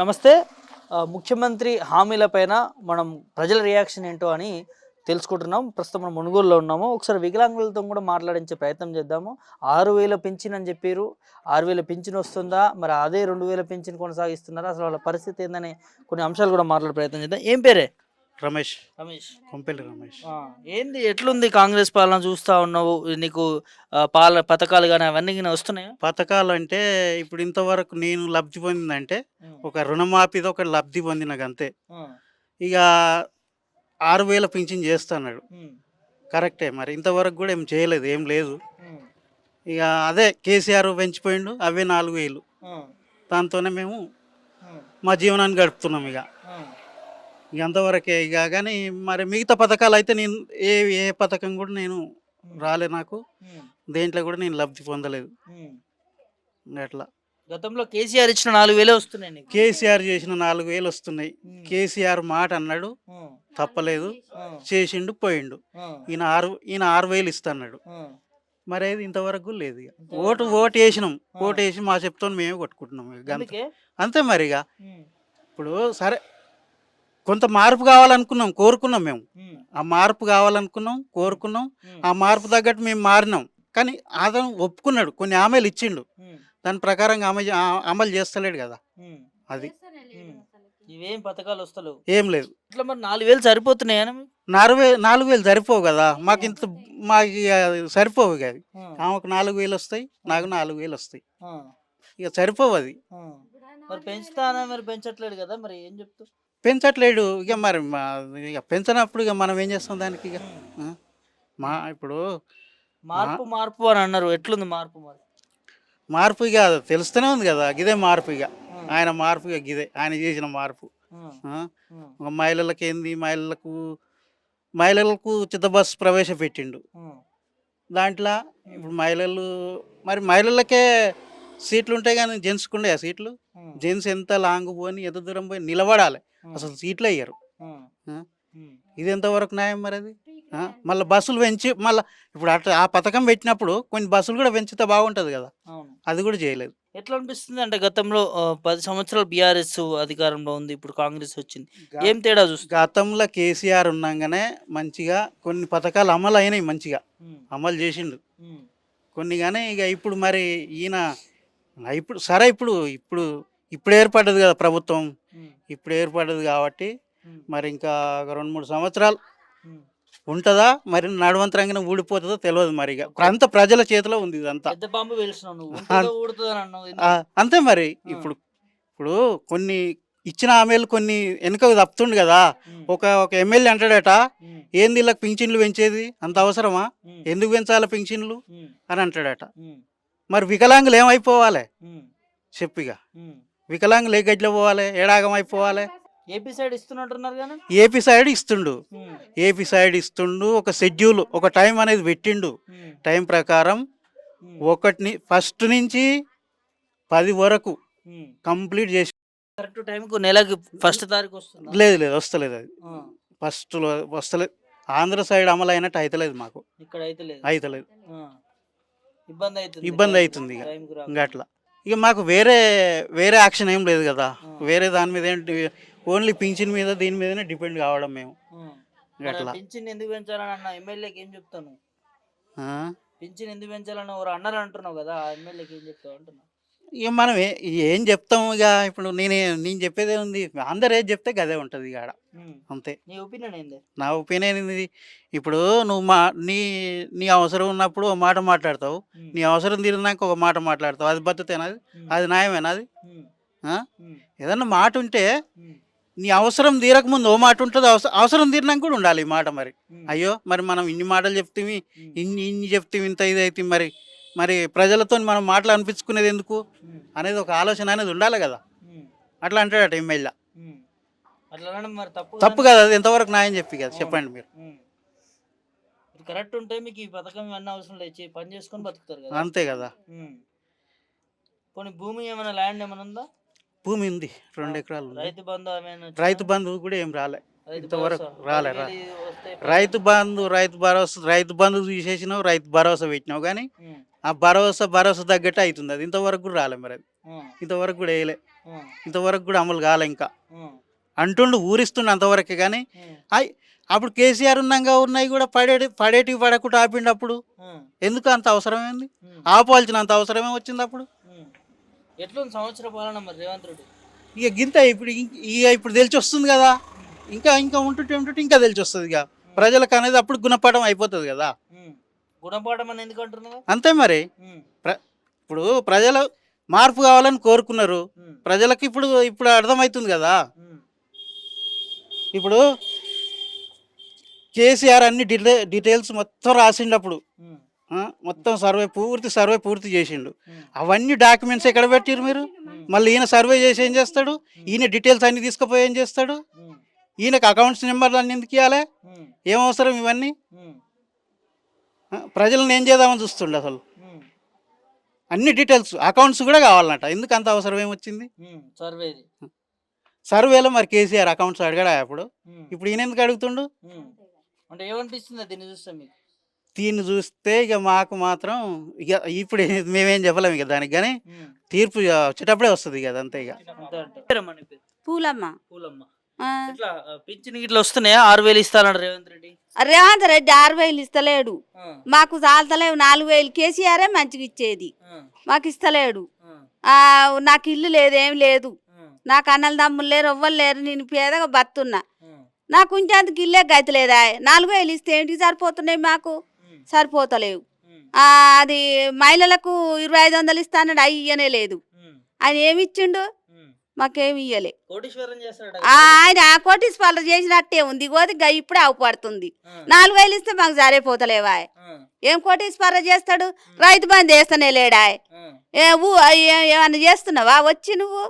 నమస్తే. ముఖ్యమంత్రి ముఖ్యమంత్రి హామీలపైన మనం ప్రజల రియాక్షన్ ఏంటో అని తెలుసుకుంటున్నాం. ప్రస్తుతం మనం మునుగోలులో ఉన్నాము. ఒకసారి వికలాంగులతో కూడా మాట్లాడించే ప్రయత్నం చేద్దాము. ఆరు వేల పింఛన్ అని చెప్పారు. ఆరు వేల పింఛన్ వస్తుందా? మరి అదే రెండు వేల పింఛన్ కొనసాగిస్తున్నారా? అసలు వాళ్ళ పరిస్థితి ఏందని కొన్ని అంశాలు కూడా మాట్లాడే ప్రయత్నం చేద్దాం. ఏం పేరే? రమేష్. రమేష్. కొంపెల్లి రమేష్. ఆ, ఏంది ఎట్లుంది కాంగ్రెస్ పాలన చూస్తా ఉన్నావు? నీకు ఆ, పాల పథకాలు కానీ అవన్నీ గిన వస్తున్నాయా? పథకాలు అంటే ఇప్పుడు ఇంతవరకు నేను లబ్ధి పొందిందంటే ఒక రుణమాఫీది ఒక లబ్ధి పొందినకు అంతే ఇక ఆరు వేల పింఛన్ చేస్తున్నాడు. కరెక్టే మరి. ఇంతవరకు కూడా ఏం చేయలేదు ఏం లేదు. ఇక అదే కేసీఆర్ పెంచిపోయిండు అవే నాలుగు వేలు. దాంతోనే మేము మా జీవనాన్ని గడుపుతున్నాం ఇక ఇక అంతవరకే ఇక. కానీ మరి మిగతా పథకాలు అయితే నేను ఏ ఏ పథకం కూడా నేను రాలే నాకు. దేంట్లో కూడా నేను లబ్ధి పొందలేదు. అట్లా. గతంలో కేసీఆర్ ఇచ్చిన నాలుగు వేలే వస్తున్నాయి కేసీఆర్ చేసిన నాలుగు వేలు వస్తున్నాయి. కేసీఆర్ మాట అన్నాడు. తప్పలేదు. చేసిండు పోయిండు. ఈయన ఆరు ఈయన ఆరు వేలు ఇస్తున్నాడు. ఉమ్. మరి అది ఇంతవరకు లేదు ఇక. ఓటు ఓటు వేసినాం. ఓటు వేసి మా చెప్తాం మేమే కొట్టుకుంటున్నాం అంతే. అంతే మరి ఇక. ఉమ్. ఇప్పుడు సరే కొంత మార్పు కావాలనుకున్నాం కోరుకున్నాం మేము. ఆ మార్పు కావాలనుకున్నాం కోరుకున్నాం. ఆ మార్పు తగ్గట్టు మేము మారినాం. కానీ అతను ఒప్పుకున్నాడు కొన్ని హామీలు ఇచ్చిండు. దాని ప్రకారంగా అమలు చేస్తలేడు కదా. అది. ఇవేం పథకాలు వస్తలేవు. ఏం లేదు. ఇట్లా మరి నాలుగు వేలు సరిపోతున్నాయా నాలుగు వేలు నాలుగు వేలు సరిపోవు కదా. మాకు ఇంత మాకు ఇక సరిపోవు అవి ఆమెకు నాలుగు వేలు వస్తాయి నాకు నాలుగు వేలు వస్తాయి. ఇక సరిపోవు అది. మరి పెంచుతానా మరి పెంచట్లేడు కదా మరి ఏం చెప్తావు పెంచట్లేడు ఇక మరి మా ఇక పెంచనప్పుడు ఇక మనం ఏం చేస్తాం దానికి ఇక ఆ? మా ఇప్పుడు మార్పు మార్పు అని అన్నారు ఎట్లుంది మార్పు మరి మార్పు ఇక తెలుస్తూనే ఉంది కదా గిదే మార్పు ఇక ఉమ్. ఆయన మార్పు ఇక గిదే ఆయన చేసిన మార్పు ఉమ్. ఆ? ఉమ్. ఒక మహిళలకు ఏంది మహిళలకు మహిళలకు ఉచిత బస్సు ప్రవేశపెట్టిండు ఉమ్. దాంట్లో ఇప్పుడు మహిళలు మరి మహిళలకే సీట్లు ఉంటాయి కానీ జెంట్స్కి ఉండే సీట్లు. జెంట్స్ ఎంత లాంగ్ పోని ఎంత దూరం పోయి నిలబడాలి. అసలు సీట్లు అయ్యారు. ఇది ఎంతవరకు న్యాయం మరి అది? మళ్ళీ బస్సులు పెంచి మళ్ళీ ఇప్పుడు అట్లా ఆ పథకం పెట్టినప్పుడు కొన్ని బస్సులు కూడా పెంచితే బాగుంటుంది కదా. అవును. అది కూడా చేయలేదు. ఎట్లా అనిపిస్తుంది అంటే గతంలో పది సంవత్సరాలు బీఆర్ఎస్ అధికారంలో ఉంది ఇప్పుడు కాంగ్రెస్ వచ్చింది. ఏం తేడా చూస్తుంది? గతంలో కేసీఆర్ ఉన్నాగానే మంచిగా కొన్ని పథకాలు అమలు అయినాయి మంచిగా. అమలు చేసిండు. కొన్ని కానీ ఇక ఇప్పుడు మరి ఈయన ఇప్పుడు సరే ఇప్పుడు ఇప్పుడు ఇప్పుడు ఏర్పడ్డది కదా ప్రభుత్వం. ఇప్పుడు ఏర్పడ్డది కాబట్టి. మరి ఇంకా రెండు మూడు సంవత్సరాలు. ఉంటుందా మరి నడవంతరంగానే ఊడిపోతుందో తెలియదు మరి అంత ప్రజల చేతిలో ఉంది ఇదంతా అంతే మరి ఇప్పుడు ఇప్పుడు కొన్ని ఇచ్చిన హామీలు కొన్ని వెనుకకు తప్పుతుండు కదా. ఒక ఒక ఎమ్మెల్యే అంటాడట. ఏంది వీళ్ళకి పింఛన్లు పెంచేది అంత అవసరమా. ఎందుకు పెంచాలి పింఛన్లు. అని అంటాడట. మరి వికలాంగులు ఏమైపోవాలి. చెప్పిగా. వికలాంగులు ఏ గడ్డిలో పోవాలి ఏడాగం అయిపోవాలి ఏపీ సైడ్ ఇస్తున్నట్టున్నారు కానీ ఏపీ సైడ్ ఇస్తుండు. ఏపీ సైడ్ ఇస్తుండు ఒక షెడ్యూల్ ఒక టైం అనేది పెట్టిండు. టైం ప్రకారం ఉమ్. ఒకటిని ఫస్ట్ నుంచి పది వరకు. కంప్లీట్ చేసి కరెక్ట్ టైంకు నెలకి ఫస్ట్ తారీఖు వస్తుంది లేదు లేదు వస్తలేదు అది ఫస్ట్లో వస్తలేదు ఆంధ్ర సైడ్ అమలు అయినట్టు అవుతలేదు మాకు ఇక్కడ అయితే లేదు అవుతలేదు ఆ. ఇబ్బంది అవుతుంది. ఇబ్బంది అవుతుంది ఇక. అట్లా. ఇక మాకు వేరే వేరే యాక్షన్ ఏం లేదు కదా. వేరే దాని మీద ఏంటి ఓన్లీ పింఛన్ మీద దీని మీదనే డిపెండ్ కావడం మేము. అట్లా. పింఛన్ ఎందుకు పెంచాలని అన్న ఎమ్మెల్యేకి ఏం చెప్తాను? పింఛన్ ఎందుకు పెంచాలని ఎవరు అన్నారు అంటున్నావు కదా ఎమ్మెల్యేకి ఏం చెప్తావు అంటున్నా ఇక మనం ఏ- ఏం చెప్తాం ఇక ఇప్పుడు నేనే నేను చెప్పేదే ఉంది. అందరు ఏది చెప్తే గదే ఉంటుంది ఇక ఆడ. అంతే. నీ ఒపీనియన్ ఏంది? నా ఒపీనియన్ ఇది ఇప్పుడు నువ్వు మా నీ నీ అవసరం ఉన్నప్పుడు ఒక మాట మాట్లాడతావు. నీ అవసరం తీరినాక ఒక మాట మాట్లాడతావు. అది పద్ధతేనా అది న్యాయమేనా అది. ఏదన్నా మాట ఉంటే. నీ అవసరం తీరక ముందు ఓ మాట ఉంటుంది. అవసరం అవసరం తీరినాక కూడా ఉండాలి ఈ మాట మరి. అయ్యో! మరి మనం ఇన్ని మాటలు చెప్తే ఉమ్. ఇన్ని ఇన్ని చెప్తే ఇంత ఇది అయితే మరి. మరి ప్రజలతో మనం మాటలు అనిపించుకునేది ఎందుకు. అనేది ఒక ఆలోచన అనేది ఉండాలి కదా. అట్లా అంటాడట ఎమ్మెల్యే తప్పు కదా? అది ఎంతవరకు న్యాయం చెప్పి కదా చెప్పండి మీరు. కరెక్ట్ ఉంటే మీకు ఈ పథకం ఇవన్నీ అవసరం లేదు పని చేసుకొని బతుకుతారు కదా. అంతే కదా. పోనీ భూమి ఏమైనా ల్యాండ్ ఏమైనా ఉందా? భూమి ఉంది రెండు ఎకరాలు రైతు బంధు? రైతు బంధువు కూడా ఏం రాలే. ఇంతవరకు? రాలే, రైతు బంధు రైతు భరోసా రైతు బంధు తీసేసినావు రైతు భరోసా పెట్టినావు కానీ. ఆ భరోసా భరోసా తగ్గట్టు అవుతుంది అది ఇంతవరకు కూడా రాలే మరి అది. ఇంతవరకు కూడా వేయలే. ఇంతవరకు కూడా అమలు కాలే ఇంకా. అంటుండు ఊరిస్తుండు అంతవరకే కానీ అయ్ అప్పుడు కేసీఆర్ ఉన్నాగా ఉన్నాయి కూడా పడేటి పడేటివి పడకుండా ఆపిండు అప్పుడు. ఎందుకు అంత అవసరమైంది ఉమ్, ఆపాల్సిన అంత అవసరమే వచ్చింది అప్పుడు? ఉమ్. ఎట్లుంది సంవత్సర పాలన మరి రేవంత్ రెడ్డి? ఇక గింత ఇప్పుడు ఇక ఇప్పుడు తెలిసి వస్తుంది కదా. ఇంకా ఇంకా ఉంటుంటే ఉంటుంటే ఇంకా తెలిసి వస్తుంది ఇక. ప్రజలకు అనేది అప్పుడు గుణపాఠం అయిపోతుంది కదా. గుణపాఠం అని ఎందుకు అంటున్నావు అంతే మరి. ఉమ్, ఇప్పుడు ప్రజలు మార్పు కావాలని కోరుకున్నారు. ఉమ్, ప్రజలకు ఇప్పుడు ఇప్పుడు అర్థమవుతుంది కదా. ఉమ్, ఇప్పుడు కేసీఆర్ అన్ని డిటే డీటెయిల్స్ మొత్తం రాసిండు అప్పుడు ఉమ్, ఆ, మొత్తం సర్వే పూర్తి సర్వే పూర్తి చేసిండు. ఉమ్, అవన్నీ డాక్యుమెంట్స్ ఎక్కడ పెట్టిరు మీరు? మళ్ళీ ఈయన సర్వే చేసి ఏం చేస్తాడు? ఈయన డీటెయిల్స్ అన్ని తీసుకుపోయి ఏం చేస్తాడు? ఉమ్, ఈయనకు అకౌంట్స్ నెంబర్లు అన్ని ఎందుకు ఇవ్వాలి ఉమ్, ఏం అవసరం ఇవన్నీ? ఉమ్, ప్రజలను ఏం చేద్దామని చూస్తుండే అసలు? అన్ని డీటెయిల్స్ అకౌంట్స్ కూడా కావాలన్నట ఎందుకు అంత అవసరం ఏమొచ్చింది? ఉమ్, సర్వేది. సర్వేలో మరి కేసీఆర్ అకౌంట్స్ అడిగాడా అప్పుడు? ఇప్పుడు ఈయన ఎందుకు అడుగుతుండు. అంటే ఏమనిపిస్తుంది దీన్ని చూస్తే మీకు? దీన్ని చూస్తే ఇక మాకు మాత్రం ఇక ఇప్పుడు ఏ- మేమేం చెప్పలేము ఇక దానికి కానీ తీర్పు ఇక వచ్చేటప్పుడే వస్తుంది ఇక అదంతే ఇక. అంతే పేరు? పూలమ్మ. పూలమ్మ. ఇట్లా ఆ, పింఛన్ గిట్ల వస్తున్నాయా? ఆరు వేలు ఇస్తానన్నాడు రేవంత్ రెడ్డి. రేవంత్ రెడ్డి ఆరు వేలు ఇస్తలేడు. మాకు చాలతలేవు నాలుగు వేలు కేసీఆరే మంచిగా ఇచ్చేది. మాకు ఇస్తలేడు. నాకు ఇల్లు లేదు ఏం లేదు. నాకు అన్నలు తమ్ములు లేరు ఎవ్వరు లేరు నేను పేదగా బతున్నా. నాకు ఉంచేందుకు ఇల్లే గతి లేదా? నాలుగు వేలు ఇస్తే ఏంటికి సరిపోతున్నాయి మాకు? సరిపోతలేవు. అది మహిళలకు ఇరవై ఐదు వందలు ఇస్తానన్నాడు అవి ఇయ్యనే లేదు ఆయన ఏమి ఇచ్చిండు. మాకేమి ఇయ్యలే. కోటీశ్వరం ఆయన కోటీశ్వరులు చేసినట్టే ఉంది. గోది గ ఇప్పుడే అవుపడుతుంది. నాలుగు వేలు ఇస్తే మాకు సరిపోతలేవా ఏం కోటీశ్వర చేస్తాడు? రైతు బంధు వేస్తనే లేడా ఏ ఊ ఏ- ఏమన్నా చేస్తున్నావా? వచ్చి నువ్వు?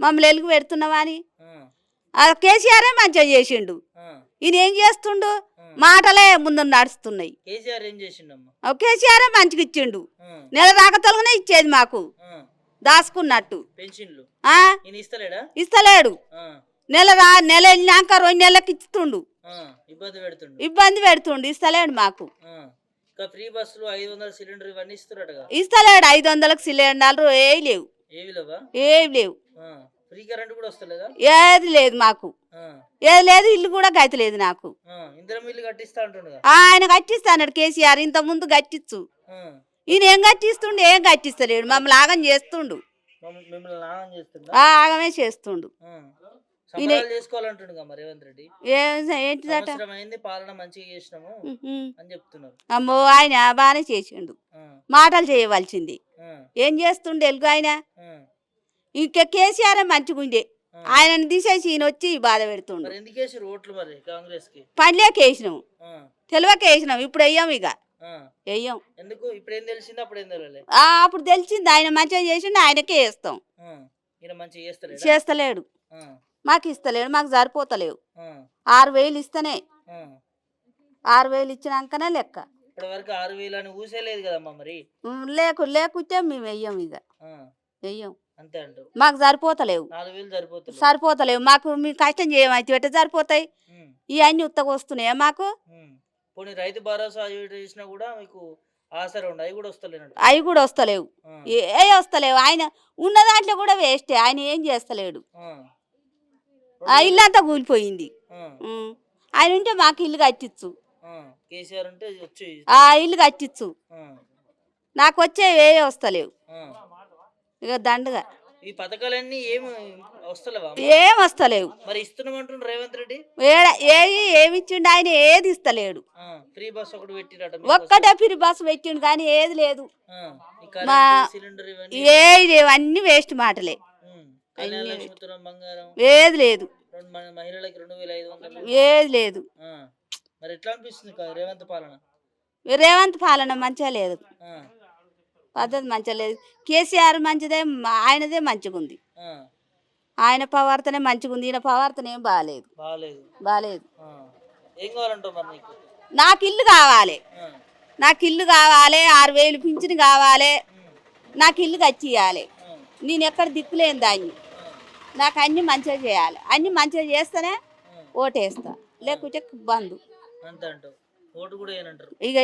మమ్మల్ని ఎలుగు పెడుతున్నావా అని? కేసీఆరే మంచిగా చేసిండు. ఈయన ఏం చేస్తుండు? మాటలే ముందు నడుస్తున్నాయి. కేసీఆర్ మంచిగా ఇచ్చిండు. నెల దాకా తొలగనే ఇచ్చేది మాకు. దాచుకున్నట్టు. ఇస్తలేడా? ఇస్తలేడు. నెల రా నెల వెళ్ళినాక రెండు నెలలకు ఇస్తుండు. ఇబ్బంది పెడుతుండు. ఇస్తలేడు మాకు. ఫ్రీ బస్సులు ఐదు వందల సిలిండర్ ఇవన్నీ ఇస్తలేడు ఐదు వందలకు సిలిండర్లు ఏవి లేవా. ఏవి లేవు? ఆ, ఫ్రీ కరెంట్ కూడా వస్తలేదా? ఏది లేదు మాకు. ఏది లేదు ఇల్లు కూడా గతి లేదు నాకు ఆయన కట్టిస్తాడు కేసీఆర్ ఇంత ముందు కట్టించు ఈయన ఏం కట్టిస్తుండు? ఏం కట్టిస్తలేడు. మమ్మల్ని ఆగం చేస్తుండు. ఆగమే చేస్తుండు. మంచిగా అమ్మో ఆయన బాగానే చేసిండు. మాటలు చేయవలసింది. ఏం చేస్తుండు ఎలుగు ఆయన? ఇంకా కేసీఆర్ మంచిగుండే ఆ. ఆయనను తీసేసి ఈయన వచ్చి బాధ పెడుతుండు. పనిలేక వేసినాం తెలివక వేసినాం ఇప్పుడు వెయ్యం ఇక. ఎందుకు? ఇప్పుడు ఏం తెలిసింది? అప్పుడు ఏం తెలియలే. ఆ, అప్పుడు తెలిసింది. ఆయన మంచిగా చేసిండు ఆయనకే వేస్తాం ఈయన మంచిగా చేస్తలేడు? మాకు ఇస్తలేడు మాకు సరిపోతలేవు. ఆరు వేలు ఇస్తేనే. ఆరు వేలు ఇచ్చినాకనే లెక్క. ఇప్పటి వరకు ఆరు వేలు అని ఊసేలేదు కదమ్మా మరి? ఉమ్, లేకు లేకుంటే మేము వెయ్యం ఇక వెయ్యం అంతే మాకు సరిపోతలేవు. సరిపోతలేవు. మాకు మీ కష్టం చేయమైతే సరిపోతాయి. ఇవన్నీ ఉత్తగా వస్తున్నాయా మాకు? పోనీ రైతు భరోసా చేసినా కూడా మీకు ఆసరా ఉండి అవి కూడా వస్తలేనట్టు. అవి కూడా వస్తలేవు. ఏ వస్తలేవు. ఆయన ఉన్న దాంట్లో కూడా వేస్టే ఆయన ఏం చేస్తలేడు. ఆ. ఆ ఇల్లంతా కూలిపోయింది. ఆయన ఉంటే మాకు ఇల్లు కట్టించు ఆ. కేసీఆర్ వచ్చి ఆ ఇల్లు కట్టించు నాకు వచ్చే ఏ వస్తలేవు. ఇక దండగా. ఈ పథకాలన్నీ ఏమి వస్తలేవా? ఏం వస్తలేవు. మరి ఇస్తున్నామంటుండ్రు రేవంత్ రెడ్డి? ఏడ ఏది ఏమి ఇచ్చిండు ఆయన ఏది ఇస్తలేడు. ఫ్రీ బస్ ఒకటి పెట్టిరట ఒక్కటే ఫిరి బస్సు పెట్టిండు కానీ ఏది లేదు. మా- ఏది అన్ని వేస్ట్ మాటలే. ఏది లేదు. రెండు మన మహిళలకి రెండు వేల ఐదు వందలు. ఏది లేదు. మరి ఎట్లా అనిపిస్తుంది రేవంత్ పాలన? రేవంత్ పాలన మంచిగా లేదు. పద్ధతి మంచిగా లేదు. కేసీఆర్ మంచిదే ఆయనదే మంచిగా ఉంది. ఆయన పవర్తనే మంచిగా ఉంది ఈయన పవర్తన ఏం బాగాలేదు బాగాలేదు నీకు? ఇల్లు కావాలి. నాకు ఇల్లు కావాలి ఆరు వేలు పింఛన్ కావాలి. నాకు ఇల్లు కచ్చియాలి. నేను ఎక్కడ దిక్కులేని దాన్ని. నాకు అన్ని మంచిగా చేయాలి. అన్ని మంచిగా చేస్తేనే. ఓటేస్తా. లేకుంటే బంధు ఇక